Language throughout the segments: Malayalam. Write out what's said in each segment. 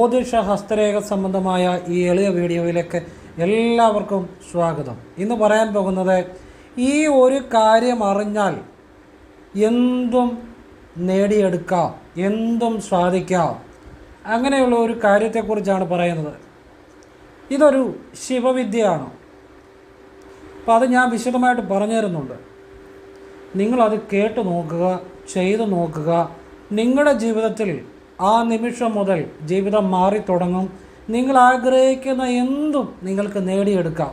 ജ്യോതിഷ ഹസ്തരേഖ സംബന്ധമായ ഈ എളിയ വീഡിയോയിലേക്ക് എല്ലാവർക്കും സ്വാഗതം. ഇന്ന് പറയാൻ പോകുന്നത് ഈ ഒരു കാര്യം അറിഞ്ഞാൽ എന്തും നേടിയെടുക്കാം എന്തും സാധിക്കാം. അങ്ങനെയുള്ള ഒരു കാര്യത്തെക്കുറിച്ചാണ് പറയുന്നത്. ഇതൊരു ശിവവിദ്യയാണ്. അപ്പോൾ അത് ഞാൻ വിശദമായിട്ട് പറഞ്ഞു തരുന്നുണ്ട് നിങ്ങളത് കേട്ട് നോക്കുക ചെയ്തു നോക്കുക. നിങ്ങളുടെ ജീവിതത്തിൽ ആ നിമിഷം മുതൽ ജീവിതം മാറി തുടങ്ങും. നിങ്ങൾ ആഗ്രഹിക്കുന്ന എന്തും നിങ്ങൾക്ക് നേടിയെടുക്കാം.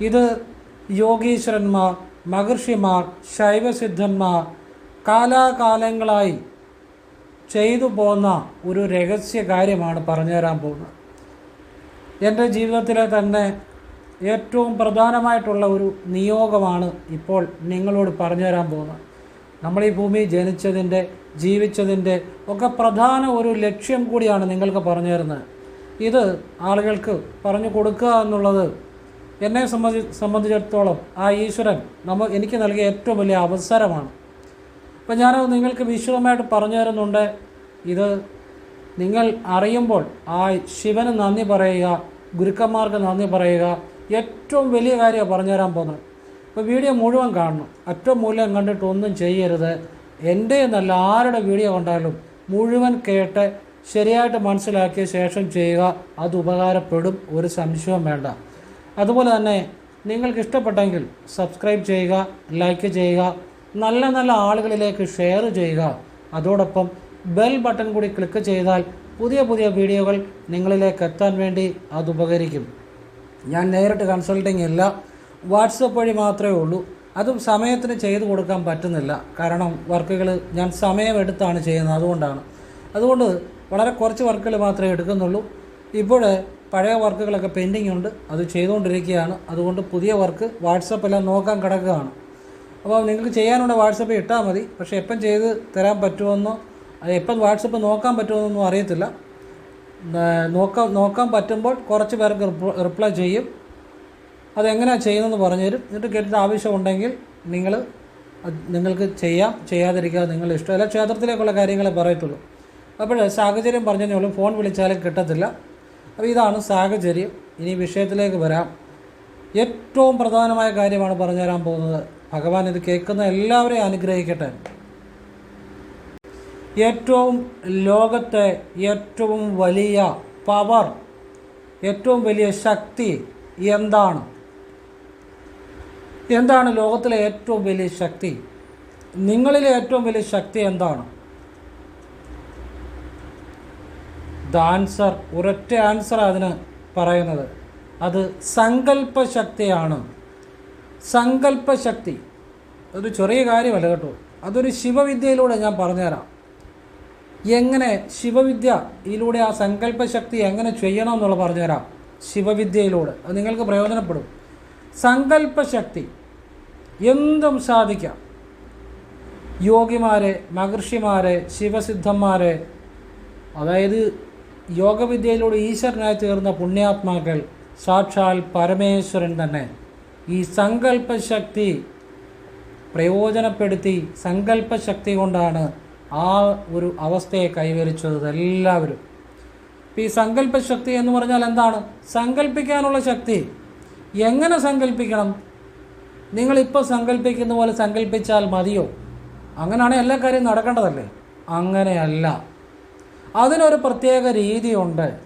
ഇത് യോഗീശ്വരന്മാർ മഹർഷിമാർ ശൈവസിദ്ധന്മാർ കാലാകാലങ്ങളായി ചെയ്തു പോന്ന ഒരു രഹസ്യ കാര്യമാണ് പറഞ്ഞു തരാൻ പോകുന്നത്. എന്റെ ജീവിതത്തിലെ തന്നെ ഏറ്റവും പ്രധാനമായിട്ടുള്ള ഒരു നിയോഗമാണ് ഇപ്പോൾ നിങ്ങളോട് പറഞ്ഞു തരാൻ പോകുന്നത്. നമ്മൾ ഈ ഭൂമി ജനിച്ചതിന്റെ ജീവിച്ചതിന്റെ ഒക്കെ പ്രധാന ഒരു ലക്ഷ്യം കൂടിയാണ് നിങ്ങൾക്ക് പറഞ്ഞു തരുന്നത്. ഇത് ആളുകൾക്ക് പറഞ്ഞു കൊടുക്കുക എന്നുള്ളത് എന്നെ സംബന്ധി സംബന്ധിച്ചിടത്തോളം ആ ഈശ്വരൻ നമ്മ എനിക്ക് നൽകിയ ഏറ്റവും വലിയ അവസരമാണ്. അപ്പം ഞാനത് നിങ്ങൾക്ക് വിശദമായിട്ട് പറഞ്ഞു തരുന്നുണ്ട്. ഇത് നിങ്ങൾ അറിയുമ്പോൾ ആ ശിവന് നന്ദി പറയുക ഗുരുക്കന്മാർക്ക് നന്ദി പറയുക ഏറ്റവും വലിയ കാര്യമാണ് പറഞ്ഞു തരാൻ പോകുന്നത്. അപ്പോൾ വീഡിയോ മുഴുവൻ കാണണം. ഏറ്റവും മൂല്യം കണ്ടിട്ട് ഒന്നും ചെയ്യരുത്. എന്റെ എന്നല്ല ആരുടെ വീഡിയോ കണ്ടാലും മുഴുവൻ കേട്ട് ശരിയായിട്ട് മനസ്സിലാക്കിയ ശേഷം ചെയ്യുക അത് ഉപകാരപ്പെടും ഒരു സംശയവും വേണ്ട. അതുപോലെ തന്നെ നിങ്ങൾക്ക് ഇഷ്ടപ്പെട്ടെങ്കിൽ സബ്സ്ക്രൈബ് ചെയ്യുക ലൈക്ക് ചെയ്യുക നല്ല നല്ല ആളുകളിലേക്ക് ഷെയർ ചെയ്യുക. അതോടൊപ്പം ബെൽ ബട്ടൺ കൂടി ക്ലിക്ക് ചെയ്താൽ പുതിയ പുതിയ വീഡിയോകൾ നിങ്ങളിലേക്ക് എത്താൻ വേണ്ടി അത് ഉപകരിക്കും. ഞാൻ നേരിട്ട് കൺസൾട്ടിംഗ് ഇല്ല. വാട്സപ്പ് വഴി മാത്രമേ ഉള്ളൂ. അതും സമയത്തിന് ചെയ്തു കൊടുക്കാൻ പറ്റുന്നില്ല. കാരണം വർക്കുകൾ ഞാൻ സമയമെടുത്താണ് ചെയ്യുന്നത് അതുകൊണ്ടാണ്. അതുകൊണ്ട് വളരെ കുറച്ച് വർക്കുകൾ മാത്രമേ എടുക്കുന്നുള്ളൂ. ഇപ്പോൾ പഴയ വർക്കുകളൊക്കെ പെൻഡിങ് ഉണ്ട് അത് ചെയ്തുകൊണ്ടിരിക്കുകയാണ്. അതുകൊണ്ട് പുതിയ വർക്ക് വാട്സപ്പെല്ലാം നോക്കാൻ കിടക്കുകയാണ്. അപ്പോൾ നിങ്ങൾക്ക് ചെയ്യാനുള്ള വാട്സപ്പ് ഇട്ടാൽ മതി. പക്ഷേ എപ്പം ചെയ്ത് തരാൻ പറ്റുമെന്നോ എപ്പം വാട്സപ്പ് നോക്കാൻ പറ്റുമെന്നൊന്നും അറിയത്തില്ല. നോക്കാൻ നോക്കാൻ പറ്റുമ്പോൾ കുറച്ച് പേർക്ക് റിപ്ലൈ ചെയ്യും. അതെങ്ങനെയാണ് ചെയ്യുന്നതെന്ന് പറഞ്ഞുതരും എന്നിട്ട് കേട്ടിട്ട് ആവശ്യമുണ്ടെങ്കിൽ നിങ്ങൾ നിങ്ങൾക്ക് ചെയ്യാം. ചെയ്യാതിരിക്കുക നിങ്ങളുടെ ഇഷ്ടം. അല്ല ക്ഷേത്രത്തിലേക്കുള്ള കാര്യങ്ങളെ പറയത്തുള്ളൂ. അപ്പോൾ സാഹചര്യം പറഞ്ഞതേ ഉള്ളൂ ഫോൺ വിളിച്ചാലും കിട്ടത്തില്ല. അപ്പോൾ ഇതാണ് സാഹചര്യം. ഇനി വിഷയത്തിലേക്ക് വരാം. ഏറ്റവും പ്രധാനമായ കാര്യമാണ് പറഞ്ഞു തരാൻ പോകുന്നത്. ഭഗവാൻ ഇത് കേൾക്കുന്ന എല്ലാവരെയും അനുഗ്രഹിക്കട്ടെ. ഏറ്റവും ലോകത്തെ ഏറ്റവും വലിയ പവർ ഏറ്റവും വലിയ ശക്തി എന്താണ്? എന്താണ് ലോകത്തിലെ ഏറ്റവും വലിയ ശക്തി? നിങ്ങളിലെ ഏറ്റവും വലിയ ശക്തി എന്താണ്? ദ ആൻസർ ഒരൊറ്റ ആൻസർ അതിന് പറയുന്നത്. അത് സങ്കല്പശക്തിയാണ്. സങ്കല്പശക്തി. അതൊരു ചെറിയ കാര്യമല്ല കേട്ടോ. അതൊരു ശിവവിദ്യയിലൂടെ ഞാൻ പറഞ്ഞുതരാം. എങ്ങനെ ശിവവിദ്യ ഇതിലൂടെ ആ സങ്കല്പശക്തി എങ്ങനെ ചെയ്യണം എന്നുള്ള പറഞ്ഞുതരാം. ശിവവിദ്യയിലൂടെ. അത് നിങ്ങൾക്ക് പ്രയോജനപ്പെടും. സങ്കല്പശക്തി. എന്തും സാധിക്കാം. യോഗിമാരെ മഹർഷിമാരെ ശിവസിദ്ധന്മാരെ അതായത് യോഗവിദ്യയിലൂടെ ഈശ്വരനായി തീർന്ന പുണ്യാത്മാക്കൾ സാക്ഷാൽ പരമേശ്വരൻ തന്നെ. ഈ സങ്കല്പശക്തി പ്രയോജനപ്പെടുത്തി സങ്കല്പശക്തി കൊണ്ടാണ് ആ ഒരു അവസ്ഥയെ കൈവരിച്ചത് എല്ലാവരും. ഈ സങ്കല്പശക്തി എന്ന് പറഞ്ഞാൽ എന്താണ്? സങ്കല്പിക്കാനുള്ള ശക്തി. എങ്ങനെ സങ്കല്പിക്കണം നിങ്ങളിപ്പോൾ സങ്കല്പിക്കുന്ന പോലെ സങ്കല്പിച്ചാൽ മതിയോ? അങ്ങനെയാണെങ്കിൽ എല്ലാ കാര്യവും നടക്കേണ്ടതല്ലേ? അങ്ങനെയല്ല. അതിനൊരു പ്രത്യേക രീതിയുണ്ട്.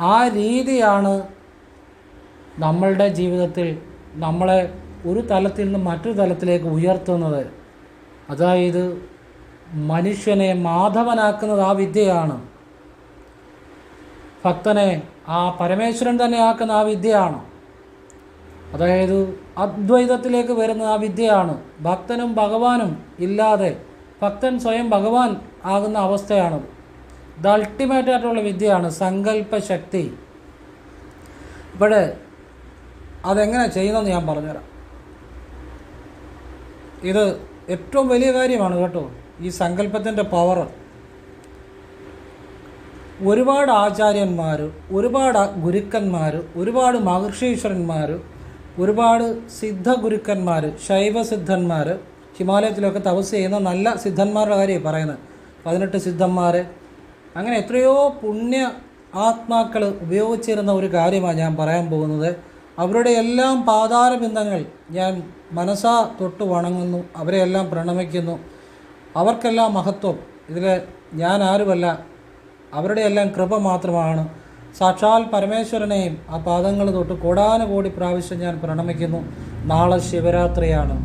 ആ രീതിയാണ് നമ്മളുടെ ജീവിതത്തിൽ നമ്മളെ ഒരു തലത്തിൽ നിന്ന് മറ്റൊരു തലത്തിലേക്ക് ഉയർത്തുന്നത്. അതായത് മനുഷ്യനെ മാധവനാക്കുന്നത് ആ വിദ്യയാണ്. ഭക്തനെ ആ പരമേശ്വരൻ തന്നെ ആക്കുന്ന ആ വിദ്യയാണ്. അതായത് അദ്വൈതത്തിലേക്ക് വരുന്ന ആ വിദ്യയാണ്. ഭക്തനും ഭഗവാനും ഇല്ലാതെ ഭക്തൻ സ്വയം ഭഗവാൻ ആകുന്ന അവസ്ഥയാണ്. ഇത് അൾട്ടിമേറ്റ് ആയിട്ടുള്ള വിദ്യയാണ് സങ്കല്പശക്തി ഇപ്പോഴേ അതെങ്ങനെ ചെയ്യുന്നതെന്ന് ഞാൻ പറഞ്ഞുതരാം. ഇത് ഏറ്റവും വലിയ കാര്യമാണ് കേട്ടോ ഈ സങ്കല്പത്തിന്റെ പവർ ഒരുപാട് ആചാര്യന്മാർ ഒരുപാട് ഗുരുക്കന്മാർ ഒരുപാട് മഹർഷീശ്വരന്മാർ ഒരുപാട് സിദ്ധ ഗുരുക്കന്മാർ ശൈവസിദ്ധന്മാർ ഹിമാലയത്തിലൊക്കെ തപസ് ചെയ്യുന്ന നല്ല സിദ്ധന്മാരുടെ കാര്യമാണ് പറയുന്നത്. പതിനെട്ട് സിദ്ധന്മാർ അങ്ങനെ എത്രയോ പുണ്യ ആത്മാക്കൾ ഉപയോഗിച്ചിരുന്ന ഒരു കാര്യമാണ് ഞാൻ പറയാൻ പോകുന്നത്. അവരുടെ എല്ലാം പാതാരബിന്ദങ്ങൾ ഞാൻ മനസ്സാ തൊട്ട് വണങ്ങുന്നു. അവരെയെല്ലാം പ്രണമിക്കുന്നു. അവർക്കെല്ലാം മഹത്വം. ഇതിൽ ഞാൻ ആരുമല്ല. അവരുടെ എല്ലാം കൃപ മാത്രമാണ്. സാക്ഷാൽ പരമേശ്വരനെയും ആ പാദങ്ങൾ തൊട്ട് കോടാനുകോടി പ്രാവശ്യം ഞാൻ പ്രണമിക്കുന്നു. നാളെ ശിവരാത്രിയാണ്.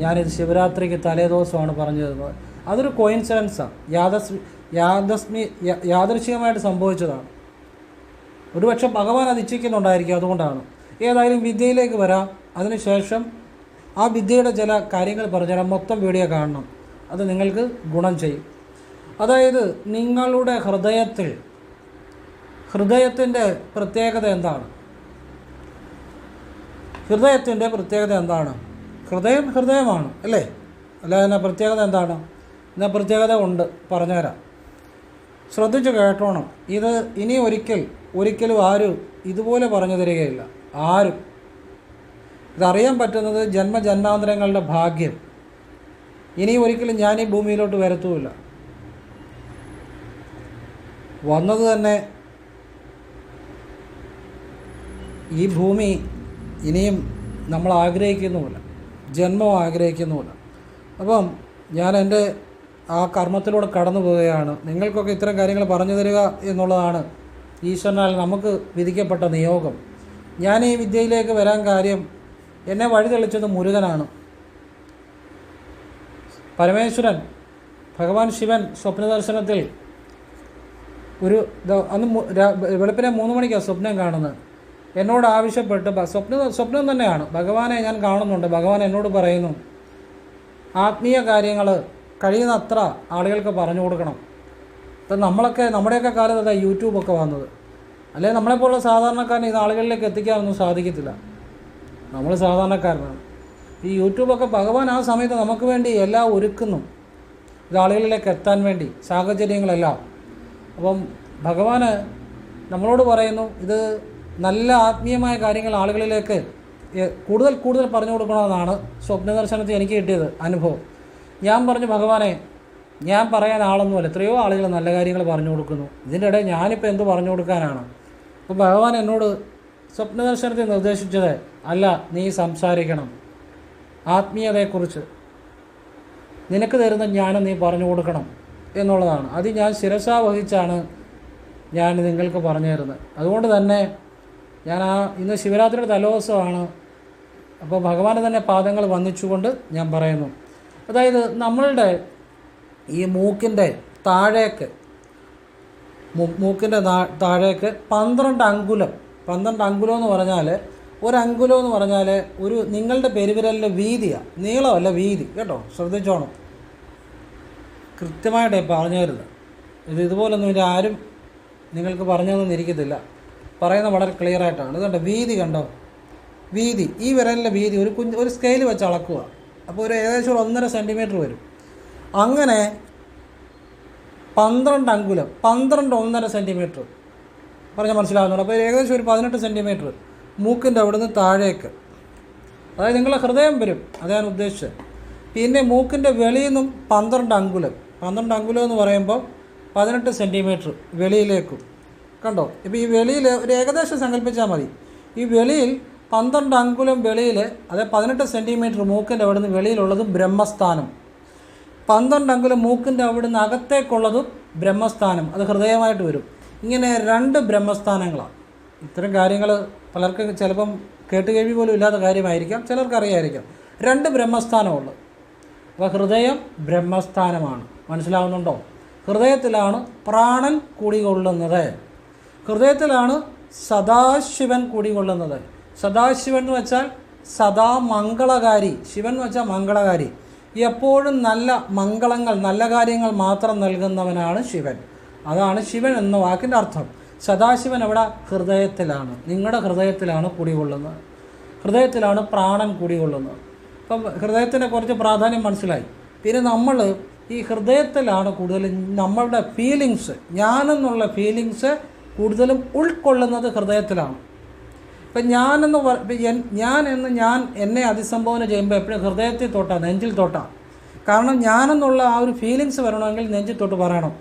ഞാനിത് ശിവരാത്രിക്ക് തലേദിവസമാണ് പറഞ്ഞു തരുന്നത് അതൊരു കോയിൻസിഡൻസാണ് യാദസ് യാദസ്മി യാദൃശികമായിട്ട് സംഭവിച്ചതാണ്. ഒരുപക്ഷെ ഭഗവാൻ അത് ഇച്ഛിക്കുന്നുണ്ടായിരിക്കും അതുകൊണ്ടാണ്. ഏതായാലും വിദ്യയിലേക്ക് വരാം. അതിനുശേഷം ആ വിദ്യയുടെ ചില കാര്യങ്ങൾ പറഞ്ഞുതരാം മൊത്തം വീഡിയോ കാണണം. അത് നിങ്ങൾക്ക് ഗുണം ചെയ്യും. അതായത് നിങ്ങളുടെ ഹൃദയത്തിൽ ഹൃദയത്തിന്റെ പ്രത്യേകത എന്താണ്? ഹൃദയത്തിന്റെ പ്രത്യേകത എന്താണ്? ഹൃദയം ഹൃദയമാണ് അല്ലേ? അല്ല അതിന്റെ പ്രത്യേകത എന്താണ്? ഇതിന്റെ പ്രത്യേകത ഉണ്ട് പറഞ്ഞുതരാം. ശ്രദ്ധിച്ചു കേട്ടോണം. ഇത് ഇനി ഒരിക്കൽ ഒരിക്കലും ആരും ഇതുപോലെ പറഞ്ഞു തരികയില്ല. ആരും. ഇതറിയാൻ പറ്റുന്നത് ജന്മജന്മാന്തരങ്ങളുടെ ഭാഗ്യം. ഇനി ഒരിക്കലും ഞാൻ ഈ ഭൂമിയിലോട്ട് വരത്തുമില്ല. വന്നത് തന്നെ ഈ ഭൂമി ഇനിയും നമ്മൾ ആഗ്രഹിക്കുന്നുമില്ല. ജന്മം ആഗ്രഹിക്കുന്നുമില്ല. അപ്പം ഞാൻ എന്റെ ആ കർമ്മത്തിലൂടെ കടന്നു പോവുകയാണ്. നിങ്ങൾക്കൊക്കെ ഇത്തരം കാര്യങ്ങൾ പറഞ്ഞു തരിക എന്നുള്ളതാണ് ഈശ്വരനാൽ നമുക്ക് വിധിക്കപ്പെട്ട നിയോഗം. ഞാൻ ഈ വിദ്യയിലേക്ക് വരാൻ കാര്യം എന്നെ വഴി തെളിച്ചത് മുരുകനാണ്. പരമേശ്വരൻ ഭഗവാൻ ശിവൻ സ്വപ്നദർശനത്തിൽ ഒരു അന്ന് വെളുപ്പിനെ മൂന്ന് മണിക്കാണ് സ്വപ്നം കാണുന്നത്. എന്നോട് ആവശ്യപ്പെട്ട് സ്വപ്നം സ്വപ്ന തന്നെയാണ്. ഭഗവാനെ ഞാൻ കാണുന്നുണ്ട്. ഭഗവാൻ എന്നോട് പറയുന്നു ആത്മീയ കാര്യങ്ങൾ കഴിയുന്നത്ര ആളുകൾക്ക് പറഞ്ഞു കൊടുക്കണം. ഇപ്പം നമ്മളൊക്കെ നമ്മുടെയൊക്കെ കാലത്ത് അതാ യൂട്യൂബൊക്കെ വന്നത്. അല്ലെങ്കിൽ നമ്മളെപ്പോലുള്ള സാധാരണക്കാരന് ഇത് ആളുകളിലേക്ക് എത്തിക്കാനൊന്നും സാധിക്കത്തില്ല. നമ്മൾ സാധാരണക്കാരനാണ്. ഈ യൂട്യൂബൊക്കെ ഭഗവാൻ ആ സമയത്ത് നമുക്ക് വേണ്ടി എല്ലാം ഒരുക്കുന്നു. ഇത് ആളുകളിലേക്ക് എത്താൻ വേണ്ടി സാഹചര്യങ്ങളെല്ലാം. അപ്പം ഭഗവാന് നമ്മളോട് പറയുന്നു ഇത് നല്ല ആത്മീയമായ കാര്യങ്ങൾ ആളുകളിലേക്ക് കൂടുതൽ കൂടുതൽ പറഞ്ഞു കൊടുക്കണമെന്നാണ് സ്വപ്നദർശനത്തിൽ എനിക്ക് കിട്ടിയത് അനുഭവം. ഞാൻ പറഞ്ഞു ഭഗവാനെ ഞാൻ പറയാൻ ആളൊന്നുമല്ല. എത്രയോ ആളുകൾ നല്ല കാര്യങ്ങൾ പറഞ്ഞു കൊടുക്കുന്നു. ഇതിന്റെ ഇടയിൽ ഞാനിപ്പോൾ എന്ത് പറഞ്ഞു കൊടുക്കാനാണ്? അപ്പോൾ ഭഗവാൻ എന്നോട് സ്വപ്നദർശനത്തിൽ നിർദ്ദേശിച്ചത് അല്ല നീ സംസാരിക്കണം. ആത്മീയതയെക്കുറിച്ച്. നിനക്ക് തരുന്ന ജ്ഞാനം നീ പറഞ്ഞു കൊടുക്കണം. എന്നുള്ളതാണ്. അത് ഞാൻ ശിരസാവഹിച്ചാണ് ഞാൻ നിങ്ങൾക്ക് പറഞ്ഞു തരുന്നത്. അതുകൊണ്ട് തന്നെ ഞാൻ ആ ഇന്ന് ശിവരാത്രിയുടെ തലോത്സവമാണ്. അപ്പോൾ ഭഗവാനെ തന്നെ പാദങ്ങൾ വന്നിച്ചുകൊണ്ട് ഞാൻ പറയുന്നു. അതായത് നമ്മളുടെ ഈ മൂക്കിന്റെ താഴേക്ക് മൂക്കിന്റെ താഴേക്ക് പന്ത്രണ്ട് അങ്കുലം പന്ത്രണ്ട് അങ്കുലം എന്ന് പറഞ്ഞാൽ ഒരു അങ്കുലം എന്ന് പറഞ്ഞാൽ ഒരു നിങ്ങളുടെ പെരുവിരലിന്റെ വീതിയാണ് നീളമല്ല വീതി കേട്ടോ? ശ്രദ്ധിച്ചോണം. കൃത്യമായിട്ട് പറഞ്ഞു തരുന്നത് ഇത് ഇതുപോലൊന്നും ഇനി ആരും നിങ്ങൾക്ക് പറഞ്ഞു ഇരിക്കത്തില്ല പറയുന്നത് വളരെ ക്ലിയർ ആയിട്ടാണ്. കണ്ടോ വീതി കണ്ടോ? വീതി. ഈ വിരലിന്റെ വീതി ഒരു കുഞ്ഞ് ഒരു സ്കെയിൽ വെച്ച് അളക്കുക. അപ്പോൾ ഒരു ഏകദേശം ഒരു ഒന്നര സെന്റിമീറ്റർ വരും. അങ്ങനെ പന്ത്രണ്ട് അങ്കുലം പന്ത്രണ്ട് ഒന്നര സെന്റിമീറ്റർ പറഞ്ഞാൽ മനസ്സിലാവുന്നുണ്ട്? അപ്പോൾ ഏകദേശം ഒരു പതിനെട്ട് സെന്റിമീറ്റർ മൂക്കിന്റെ അവിടുന്ന് താഴേക്ക്. അതായത് നിങ്ങളെ ഹൃദയം വരും. അതാണ് ഉദ്ദേശിച്ചത്. പിന്നെ മൂക്കിന്റെ വെളിയിൽ നിന്നും പന്ത്രണ്ട് അങ്കുലം. പന്ത്രണ്ട് അങ്കുലം എന്ന് പറയുമ്പോൾ പതിനെട്ട് സെന്റിമീറ്റർ വെളിയിലേക്കും. കണ്ടോ? ഇപ്പോൾ ഈ വെളിയിൽ ഒരു ഏകദേശം സങ്കല്പിച്ചാൽ മതി. ഈ വെളിയിൽ പന്ത്രണ്ട് അങ്കുലം വെളിയിൽ അതായത് പതിനെട്ട് സെന്റിമീറ്റർ മൂക്കിന്റെ അവിടുന്ന് വെളിയിലുള്ളത് ബ്രഹ്മസ്ഥാനം. പന്ത്രണ്ട് അങ്കുലം മൂക്കിന്റെ അവിടുന്ന് അകത്തേക്കുള്ളതും ബ്രഹ്മസ്ഥാനം. അത് ഹൃദയമായിട്ട് വരും. ഇങ്ങനെ രണ്ട് ബ്രഹ്മസ്ഥാനങ്ങളാണ് ഇത്തരം കാര്യങ്ങൾ പലർക്കും ചിലപ്പം കേട്ടുകേൾവി പോലും ഇല്ലാത്ത കാര്യമായിരിക്കാം. ചിലർക്ക് അറിയായിരിക്കാം. രണ്ട് ബ്രഹ്മസ്ഥാനമുള്ളത് അപ്പോൾ ഹൃദയം ബ്രഹ്മസ്ഥാനമാണ്. മനസ്സിലാവുന്നുണ്ടോ? ഹൃദയത്തിലാണ് പ്രാണൻ കുടികൊള്ളുന്നത്. ഹൃദയത്തിലാണ് സദാശിവൻ കുടികൊള്ളുന്നത്. സദാശിവൻ എന്ന് വെച്ചാൽ സദാ മംഗളകാരി ശിവൻ എന്ന് വെച്ചാൽ മംഗളകാരി. എപ്പോഴും നല്ല മംഗളങ്ങൾ നല്ല കാര്യങ്ങൾ മാത്രം നൽകുന്നവനാണ് ശിവൻ. അതാണ് ശിവൻ എന്ന വാക്കിന്റെ അർത്ഥം. സദാശിവൻ അവിടെ ഹൃദയത്തിലാണ്. നിങ്ങളുടെ ഹൃദയത്തിലാണ് കുടികൊള്ളുന്നത്. ഹൃദയത്തിലാണ് പ്രാണൻ കുടികൊള്ളുന്നത്. അപ്പം ഹൃദയത്തിനെ കുറച്ച് പ്രാധാന്യം മനസ്സിലായി. പിന്നെ നമ്മൾ ഈ ഹൃദയത്തിലാണ് കൂടുതൽ നമ്മളുടെ ഫീലിങ്സ് ഞാനെന്നുള്ള ഫീലിങ്സ് കൂടുതലും ഉൾക്കൊള്ളുന്നത് ഹൃദയത്തിലാണ്. ഇപ്പം ഞാനെന്ന് ഞാൻ എന്ന് ഞാൻ എന്നെ അതിസംബോധന ചെയ്യുമ്പോൾ എപ്പോഴും ഹൃദയത്തിൽ തൊട്ടാ നെഞ്ചിൽ തൊട്ടാ. കാരണം ഞാനെന്നുള്ള ആ ഒരു ഫീലിങ്സ് വരണമെങ്കിൽ നെഞ്ചിൽ തൊട്ട് പറയണം.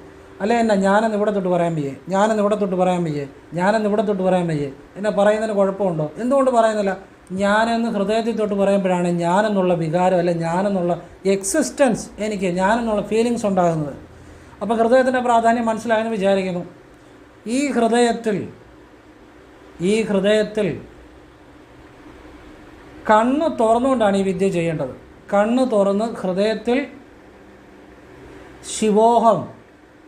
അല്ലെ എന്നാ ഞാനെന്ന് ഇവിടെ തൊട്ട് പറയാൻ വയ്യേ? ഞാനെന്ന് ഇവിടെ തൊട്ട് പറയാൻ വയ്യേ? ഞാനെന്ന് ഇവിടെ തൊട്ട് പറയാൻ വയ്യേ? എന്നെ പറയുന്നതിന് കുഴപ്പമുണ്ടോ? എന്തുകൊണ്ട് പറയുന്നില്ല? ഞാനെന്ന് ഹൃദയത്തിൽ തൊട്ട് പറയുമ്പോഴാണ് ഞാനെന്നുള്ള വികാരം അല്ലെ ഞാനെന്നുള്ള എക്സിസ്റ്റൻസ് എനിക്ക് ഞാനെന്നുള്ള ഫീലിങ്സ് ഉണ്ടാകുന്നത്. അപ്പോൾ ഹൃദയത്തിന്റെ പ്രാധാന്യം മനസ്സിലായെന്ന് വിചാരിക്കുന്നു. ഈ ഹൃദയത്തിൽ ഈ ഹൃദയത്തിൽ കണ്ണ് തുറന്നുകൊണ്ടാണ് ഈ വിദ്യ ചെയ്യേണ്ടത്. കണ്ണ് തുറന്ന് ഹൃദയത്തിൽ ശിവോഹം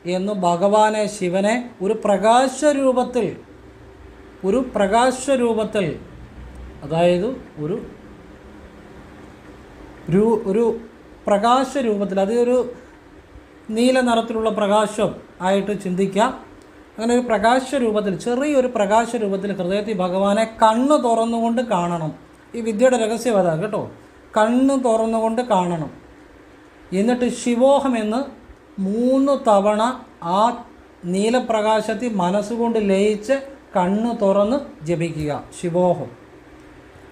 എന്ന് ഭഗവാനെ ശിവനെ ഒരു പ്രകാശ രൂപത്തിൽ ഒരു പ്രകാശ രൂപത്തിൽ അതായത് ഒരു ഒരു പ്രകാശ രൂപത്തിൽ ഒരു നീല നിറത്തിലുള്ള പ്രകാശം ആയിട്ട് ചിന്തിക്കാം. അങ്ങനെ ഒരു പ്രകാശ രൂപത്തിൽ ചെറിയൊരു പ്രകാശ രൂപത്തിൽ ഹൃദയത്തിൽ ഭഗവാനെ കണ്ണ് തുറന്നുകൊണ്ട് കാണണം. ഈ വിദ്യയുടെ രഹസ്യം അതാണ് കേട്ടോ. കണ്ണ് തുറന്നുകൊണ്ട് കാണണം. എന്നിട്ട് ശിവോഹം എന്ന് മൂന്ന് തവണ ആ നീലപ്രകാശത്തിൽ മനസ്സുകൊണ്ട് ലയിച്ച് കണ്ണ് തുറന്ന് ജപിക്കുക ശിവോഹം.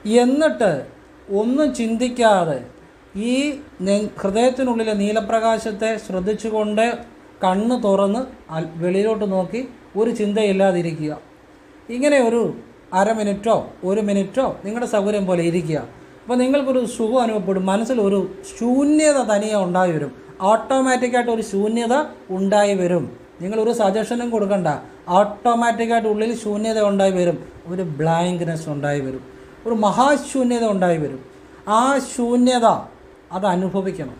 എന്നിട്ട് ഒന്നും ചിന്തിക്കാതെ ഈ ഹൃദയത്തിനുള്ളിലെ നീലപ്രകാശത്തെ ശ്രദ്ധിച്ചുകൊണ്ട് കണ്ണ് തുറന്ന് വെളിയിലോട്ട് നോക്കി ഒരു ചിന്തയില്ലാതിരിക്കുക. ഇങ്ങനെ ഒരു അര മിനിറ്റോ ഒരു മിനിറ്റോ നിങ്ങളുടെ സൗകര്യം പോലെ ഇരിക്കുക. അപ്പോൾ നിങ്ങൾക്കൊരു സുഖം അനുഭവപ്പെടും. മനസ്സിൽ ഒരു ശൂന്യത തനിയെ ഉണ്ടായി വരും ഓട്ടോമാറ്റിക്കായിട്ട് ഒരു ശൂന്യത ഉണ്ടായി വരും നിങ്ങളൊരു സജഷനും കൊടുക്കണ്ട. ഓട്ടോമാറ്റിക്കായിട്ട് ഉള്ളിൽ ശൂന്യത ഉണ്ടായി വരും ഒരു ബ്ലാങ്ക്നെസ് ഉണ്ടായി വരും ഒരു മഹാശൂന്യത ഉണ്ടായി വരും ആ ശൂന്യത അത് അനുഭവിക്കണം.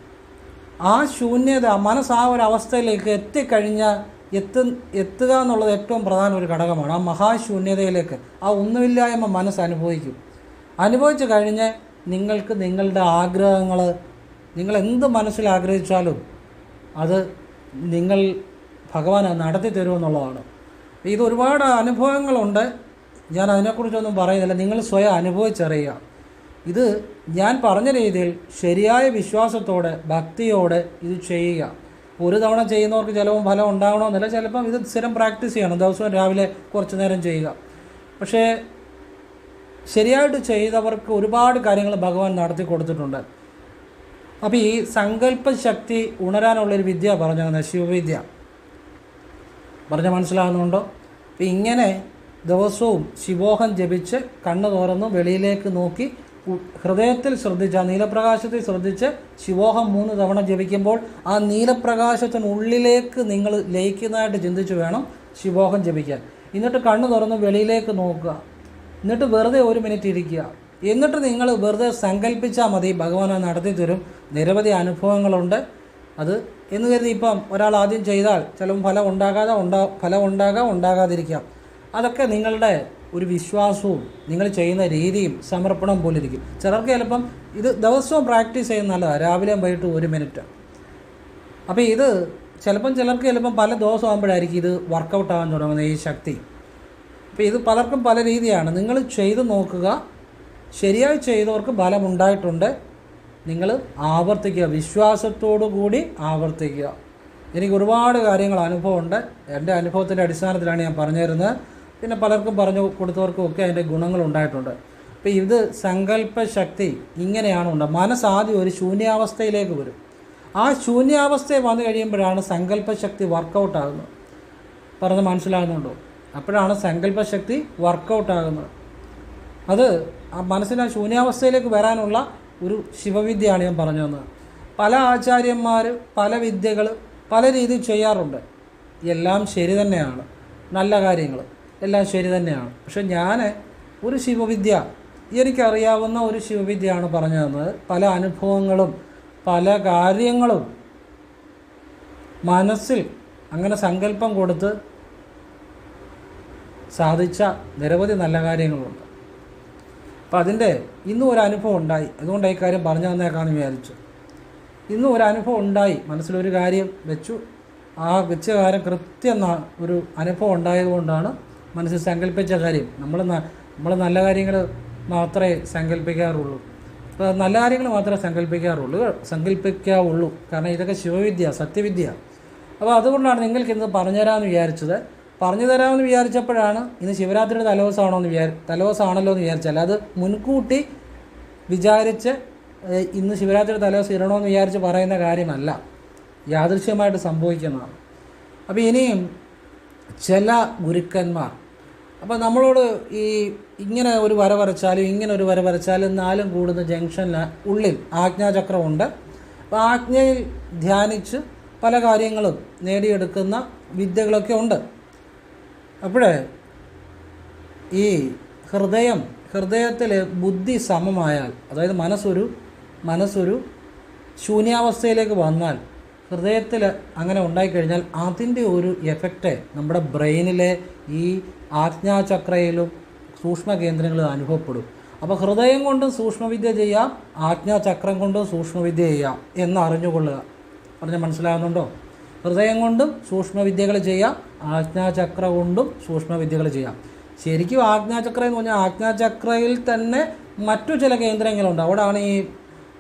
ആ ശൂന്യത മനസ്സ് ആ ഒരു അവസ്ഥയിലേക്ക് എത്തിക്കഴിഞ്ഞാൽ എത്തു എത്തുക എന്നുള്ളത് ഏറ്റവും പ്രധാന ഒരു ഘടകമാണ്. ആ മഹാശൂന്യതയിലേക്ക് ആ ഒന്നുമില്ലായ്മ മനസ്സ് അനുഭവിക്കും. അനുഭവിച്ചു കഴിഞ്ഞ് നിങ്ങൾക്ക് നിങ്ങളുടെ ആഗ്രഹങ്ങൾ നിങ്ങൾ എന്ത് മനസ്സിൽ ആഗ്രഹിച്ചാലും അത് നിങ്ങൾ ഭഗവാൻ നടത്തി തരുമെന്നുള്ളതാണ് ഇത് ഒരുപാട് അനുഭവങ്ങളുണ്ട്. ഞാൻ അതിനെക്കുറിച്ചൊന്നും പറയുന്നില്ല. നിങ്ങൾ സ്വയം അനുഭവിച്ചറിയുക. ഇത് ഞാൻ പറഞ്ഞ രീതിയിൽ ശരിയായ വിശ്വാസത്തോടെ ഭക്തിയോടെ ഇത് ചെയ്യുക. ഒരു തവണ ചെയ്യുന്നവർക്ക് ചിലവും ഫലം ഉണ്ടാകണമെന്നില്ല ചിലപ്പം ഇത് സ്ഥിരം പ്രാക്ടീസ് ചെയ്യണം ദിവസവും രാവിലെ കുറച്ച് നേരം ചെയ്യുക. പക്ഷേ ശരിയായിട്ട് ചെയ്തവർക്ക് ഒരുപാട് കാര്യങ്ങൾ ഭഗവാൻ നടത്തി കൊടുത്തിട്ടുണ്ട്. അപ്പോൾ ഈ സങ്കല്പ ശക്തി ഉണരാനുള്ളൊരു വിദ്യ പറഞ്ഞു തന്നെ ശിവവിദ്യ പറഞ്ഞ മനസ്സിലാകുന്നുണ്ടോ? അപ്പം ഇങ്ങനെ ദിവസവും ശിവോഹം ജപിച്ച് കണ്ണ് തുറന്ന് വെളിയിലേക്ക് നോക്കി ഹൃദയത്തിൽ ശ്രദ്ധിച്ച് ആ നീലപ്രകാശത്തിൽ ശ്രദ്ധിച്ച് ശിവോഹം മൂന്ന് തവണ ജപിക്കുമ്പോൾ ആ നീലപ്രകാശത്തിനുള്ളിലേക്ക് നിങ്ങൾ ലയിക്കുന്നതായിട്ട് ചിന്തിച്ച് വേണം ശിവോഹം ജപിക്കാൻ. എന്നിട്ട് കണ്ണു തുറന്ന് വെളിയിലേക്ക് നോക്കുക. എന്നിട്ട് വെറുതെ ഒരു മിനിറ്റ് ഇരിക്കുക. എന്നിട്ട് നിങ്ങൾ വെറുതെ സങ്കല്പിച്ചാൽ മതി ഭഗവാൻ അത് നടത്തി തരും. നിരവധി അനുഭവങ്ങളുണ്ട്. അത് എന്ന് കരുതി ഇപ്പം ഒരാൾ ആദ്യം ചെയ്താൽ ചിലപ്പോൾ ഫലം ഉണ്ടാകാതെ ഉണ്ടാ ഫലം ഉണ്ടാകാം ഉണ്ടാകാതിരിക്കാം. അതൊക്കെ നിങ്ങളുടെ ഒരു വിശ്വാസവും നിങ്ങൾ ചെയ്യുന്ന രീതിയും സമർപ്പണവും പോലെ ഇരിക്കും ചിലർക്ക് ചിലപ്പം ഇത് ദിവസവും പ്രാക്ടീസ് ചെയ്യുന്ന നല്ലതാണ് രാവിലെയും വൈകിട്ട് ഒരു മിനിറ്റ്. അപ്പോൾ ഇത് ചിലപ്പം ചിലർക്ക് ചിലപ്പം പല ദിവസം ആകുമ്പോഴായിരിക്കും ഇത് വർക്കൗട്ട് ആകാൻ തുടങ്ങുന്നത് ഈ ശക്തി. അപ്പോൾ ഇത് പലർക്കും പല രീതിയാണ്. നിങ്ങൾ ചെയ്ത് നോക്കുക. ശരിയായി ചെയ്തവർക്ക് ഫലമുണ്ടായിട്ടുണ്ട്. നിങ്ങൾ ആവർത്തിക്കുക. വിശ്വാസത്തോടു കൂടി ആവർത്തിക്കുക. എനിക്ക് ഒരുപാട് കാര്യങ്ങൾ അനുഭവമുണ്ട്. എന്റെ അനുഭവത്തിന്റെ അടിസ്ഥാനത്തിലാണ് ഞാൻ പറഞ്ഞു തരുന്നത് പിന്നെ പലർക്കും പറഞ്ഞു കൊടുത്തവർക്കും ഒക്കെ അതിന്റെ ഗുണങ്ങൾ ഉണ്ടായിട്ടുണ്ട്. അപ്പോൾ ഇത് സങ്കല്പശക്തി ഇങ്ങനെയാണ് ഉണ്ട് മനസ്സ് ആദ്യം ഒരു ശൂന്യാവസ്ഥയിലേക്ക് വരും. ആ ശൂന്യാവസ്ഥയിൽ വന്നു കഴിയുമ്പോഴാണ് സങ്കല്പശക്തി വർക്കൗട്ടാകുന്നത് പറഞ്ഞ് മനസ്സിലാകുന്നുണ്ടോ? അപ്പോഴാണ് സങ്കല്പശക്തി വർക്കൗട്ട് ആകുന്നത്. അത് ആ മനസ്സിന് ആ ശൂന്യാവസ്ഥയിലേക്ക് വരാനുള്ള ഒരു ശിവവിദ്യയാണ് ഞാൻ പറഞ്ഞു തന്നത്. പല ആചാര്യന്മാർ പല വിദ്യകൾ പല രീതിയിൽ ചെയ്യാറുണ്ട്. എല്ലാം ശരി തന്നെയാണ്. നല്ല കാര്യങ്ങൾ എല്ലാം ശരി തന്നെയാണ്. പക്ഷെ ഞാൻ ഒരു ശിവവിദ്യ എനിക്കറിയാവുന്ന ഒരു ശിവവിദ്യയാണ് പറഞ്ഞു തന്നത് പല അനുഭവങ്ങളും പല കാര്യങ്ങളും മനസ്സിൽ അങ്ങനെ സങ്കല്പം കൊടുത്ത് സാധിച്ച നിരവധി നല്ല കാര്യങ്ങളുണ്ട്. അപ്പം അതിന്റെ ഇന്നും ഒരു അനുഭവം ഉണ്ടായി. അതുകൊണ്ട് ഈ കാര്യം പറഞ്ഞു തന്നേക്കാണ് വിചാരിച്ചു. ഇന്നും ഒരു അനുഭവം ഉണ്ടായി. മനസ്സിലൊരു കാര്യം വെച്ചു. ആ വെച്ച കാര്യം കൃത്യം ഒരു അനുഭവം ഉണ്ടായതുകൊണ്ടാണ് മനസ്സിൽ സങ്കല്പിച്ച കാര്യം. നമ്മൾ നമ്മൾ നല്ല കാര്യങ്ങൾ മാത്രമേ സങ്കല്പിക്കാറുള്ളൂ. അപ്പോൾ നല്ല കാര്യങ്ങൾ മാത്രമേ സങ്കല്പിക്കാറുള്ളൂ സങ്കല്പിക്കാവുള്ളൂ. കാരണം ഇതൊക്കെ ശിവവിദ്യ സത്യവിദ്യ. അപ്പോൾ അതുകൊണ്ടാണ് നിങ്ങൾക്ക് ഇന്ന് പറഞ്ഞുതരാമെന്ന് വിചാരിച്ചത്. പറഞ്ഞു തരാമെന്ന് വിചാരിച്ചപ്പോഴാണ് ഇന്ന് ശിവരാത്രിയുടെ തലവസമാണോ എന്ന് വിചാരി തലവസമാണല്ലോ എന്ന് വിചാരിച്ചാൽ അത് മുൻകൂട്ടി വിചാരിച്ച് ഇന്ന് ശിവരാത്രിയുടെ തലവസം ഇടണമെന്ന് വിചാരിച്ച് പറയുന്ന കാര്യമല്ല. യാദൃശ്യമായിട്ട് സംഭവിക്കുന്നതാണ്. അപ്പോൾ ഇനിയും ചില ഗുരുക്കന്മാർ അപ്പോൾ നമ്മളോട് ഈ ഇങ്ങനെ ഒരു വര വരച്ചാലും ഇങ്ങനെ ഒരു വര വരച്ചാലും നാലും കൂടുന്ന ജംഗ്ഷനിൽ ഉള്ളിൽ ആജ്ഞാചക്രമുണ്ട്. അപ്പോൾ ആജ്ഞയിൽ ധ്യാനിച്ച് പല കാര്യങ്ങളും നേടിയെടുക്കുന്ന വിദ്യകളൊക്കെ ഉണ്ട്. അപ്പോഴേ ഈ ഹൃദയം ഹൃദയത്തിൽ ബുദ്ധി സമമായാൽ അതായത് മനസ്സൊരു മനസ്സൊരു ശൂന്യാവസ്ഥയിലേക്ക് വന്നാൽ ഹൃദയത്തിൽ അങ്ങനെ ഉണ്ടായിക്കഴിഞ്ഞാൽ അതിന്റെ ഒരു എഫക്റ്റ് നമ്മുടെ ബ്രെയിനിലെ ഈ ആജ്ഞാചക്രയിലും സൂക്ഷ്മ കേന്ദ്രങ്ങളിൽ അനുഭവപ്പെടും. അപ്പോൾ ഹൃദയം കൊണ്ടും സൂക്ഷ്മവിദ്യ ചെയ്യാം ആജ്ഞാചക്രം കൊണ്ടും സൂക്ഷ്മവിദ്യ ചെയ്യാം എന്ന് അറിഞ്ഞുകൊള്ളുക പറഞ്ഞ മനസ്സിലാകുന്നുണ്ടോ ഹൃദയം കൊണ്ടും സൂക്ഷ്മവിദ്യകൾ ചെയ്യാം ആജ്ഞാചക്ര കൊണ്ടും സൂക്ഷ്മവിദ്യകൾ ചെയ്യാം. ശരിക്കും ആജ്ഞാചക്ര എന്ന് പറഞ്ഞാൽ ആജ്ഞാചക്രയിൽ തന്നെ മറ്റു ചില കേന്ദ്രങ്ങളുണ്ട്. അവിടെയാണ് ഈ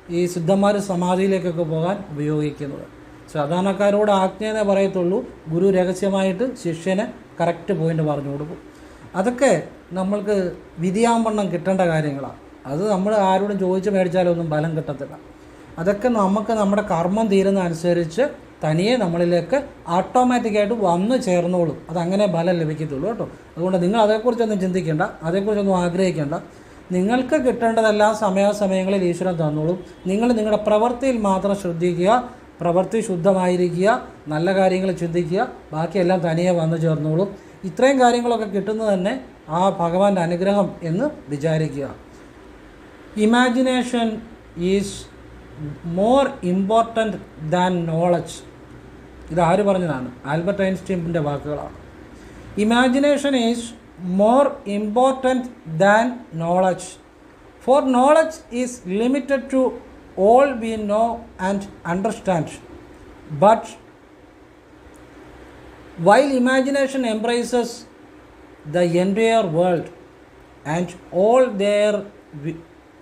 ഈ സിദ്ധന്മാർ സമാധിയിലേക്കൊക്കെ പോകാൻ ഉപയോഗിക്കുന്നത്. സാധാരണക്കാരോട് ആജ്ഞയെന്നേ പറയത്തുള്ളൂ. ഗുരു രഹസ്യമായിട്ട് ശിഷ്യന് കറക്റ്റ് പോയിന്റ് പറഞ്ഞു കൊടുക്കും. അതൊക്കെ നമ്മൾക്ക് വിധിയാമ്പണ്ണം കിട്ടേണ്ട കാര്യങ്ങളാണ്. അത് നമ്മൾ ആരോടും ചോദിച്ച് മേടിച്ചാലൊന്നും ബലം കിട്ടത്തില്ല. അതൊക്കെ നമുക്ക് നമ്മുടെ കർമ്മം തീരുന്ന അനുസരിച്ച് തനിയെ നമ്മളിലേക്ക് ഓട്ടോമാറ്റിക്കായിട്ട് വന്നു ചേർന്നോളും. അതങ്ങനെ ബലം ലഭിക്കത്തുള്ളൂ കേട്ടോ. അതുകൊണ്ട് നിങ്ങൾ അതേക്കുറിച്ചൊന്നും ചിന്തിക്കേണ്ട. അതേക്കുറിച്ചൊന്നും ആഗ്രഹിക്കേണ്ട. നിങ്ങൾക്ക് കിട്ടേണ്ടതെല്ലാം സമയാസമയങ്ങളിൽ ഈശ്വരൻ തന്നോളും. നിങ്ങൾ നിങ്ങളുടെ പ്രവൃത്തിയിൽ മാത്രം ശ്രദ്ധിക്കുക. പ്രവൃത്തി ശുദ്ധമായിരിക്കുക നല്ല കാര്യങ്ങൾ ചിന്തിക്കുക ബാക്കിയെല്ലാം തനിയെ വന്നു ചേർന്നോളും. ഇത്രയും കാര്യങ്ങളൊക്കെ കിട്ടുന്നത് തന്നെ ആ ഭഗവാന്റെ അനുഗ്രഹം എന്ന് വിചാരിക്കുക. Imagination is more important than knowledge ഇത് ആര് പറഞ്ഞതാണ്? ആൽബർട്ട് ഐൻസ്റ്റീന്റെ വാക്കുകളാണ്. Imagination is more important than knowledge for knowledge is limited to all we know and understand but while imagination embraces the entire world and all there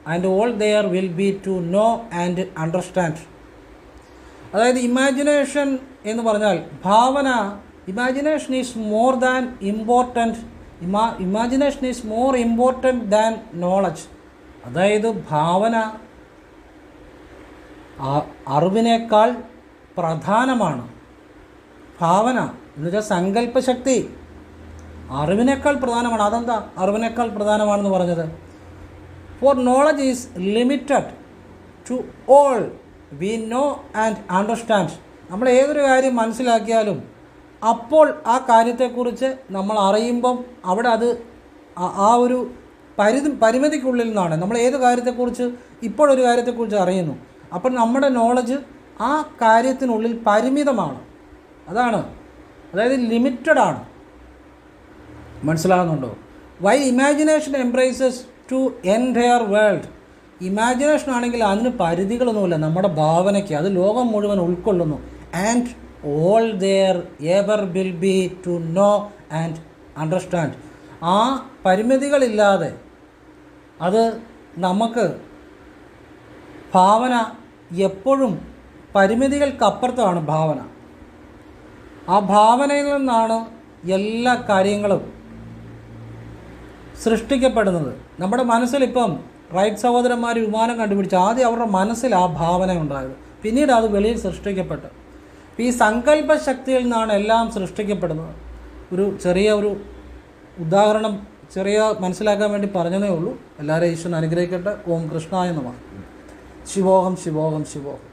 and all there will be to know and understand. അതായത് ഇമാജിനേഷൻ എന്ന് പറഞ്ഞാൽ ഭാവന imagination is more than important ഇമാ imagination is more important than knowledge അതായത് ഭാവന അറിവിനേക്കാൾ പ്രധാനമാണ് ഭാവന എന്നുവെച്ചാൽ സങ്കല്പശക്തി അറിവിനേക്കാൾ പ്രധാനമാണ്. അതെന്താ? അറിവിനേക്കാൾ പ്രധാനമാണെന്ന് പറഞ്ഞത്. For knowledge is limited to all we know and understand നമ്മൾ ഏതൊരു കാര്യം മനസ്സിലാക്കിയാലും അപ്പോൾ ആ കാര്യത്തെക്കുറിച്ച് നമ്മൾ അറിയുമ്പം അവിടെ അത് ആ- ഒരു പരിധി പരിമിതിക്കുള്ളിൽ നിന്നാണ്. നമ്മൾ ഏത് കാര്യത്തെക്കുറിച്ച് ഇപ്പോഴൊരു കാര്യത്തെക്കുറിച്ച് അറിയുന്നു. അപ്പം നമ്മുടെ നോളജ് ആ കാര്യത്തിനുള്ളിൽ പരിമിതമാണ്. അതാണ്. അതായത് ലിമിറ്റഡ് ആണ്. മനസ്സിലാകുന്നുണ്ടോ? While imagination embraces to entire world imagination ആണെങ്കിൽ അതിന് പരിധികളൊന്നുമില്ല. നമ്മുടെ ഭാവനയ്ക്ക്. അത് ലോകം മുഴുവൻ ഉൾക്കൊള്ളുന്നു. And all there ever will be to know and understand ആ പരിമിതികളില്ലാതെ അത് നമുക്ക് ഭാവന എപ്പോഴും പരിമിതികൾക്കപ്പുറത്താണ് ഭാവന. ആ ഭാവനയിൽ നിന്നാണ് എല്ലാ കാര്യങ്ങളും സൃഷ്ടിക്കപ്പെടുന്നത്. നമ്മുടെ മനസ്സിലിപ്പം റൈറ്റ് സഹോദരന്മാർ വിമാനം കണ്ടുപിടിച്ച് ആദ്യം അവരുടെ മനസ്സിൽ ആ ഭാവന ഉണ്ടായത്. പിന്നീട് അത് വെളിയിൽ സൃഷ്ടിക്കപ്പെട്ടു. ഈ സങ്കല്പ ശക്തിയിൽ നിന്നാണ് എല്ലാം സൃഷ്ടിക്കപ്പെടുന്നത്. ഒരു ചെറിയ ഒരു ഉദാഹരണം ചെറിയ മനസ്സിലാക്കാൻ വേണ്ടി പറഞ്ഞതേ ഉള്ളൂ. എല്ലാവരെയും ഈശ്വരൻ അനുഗ്രഹിക്കട്ടെ. ഓം കൃഷ്ണായ നമ. ശിവോഹം ശിവോഹം ശിവോഹം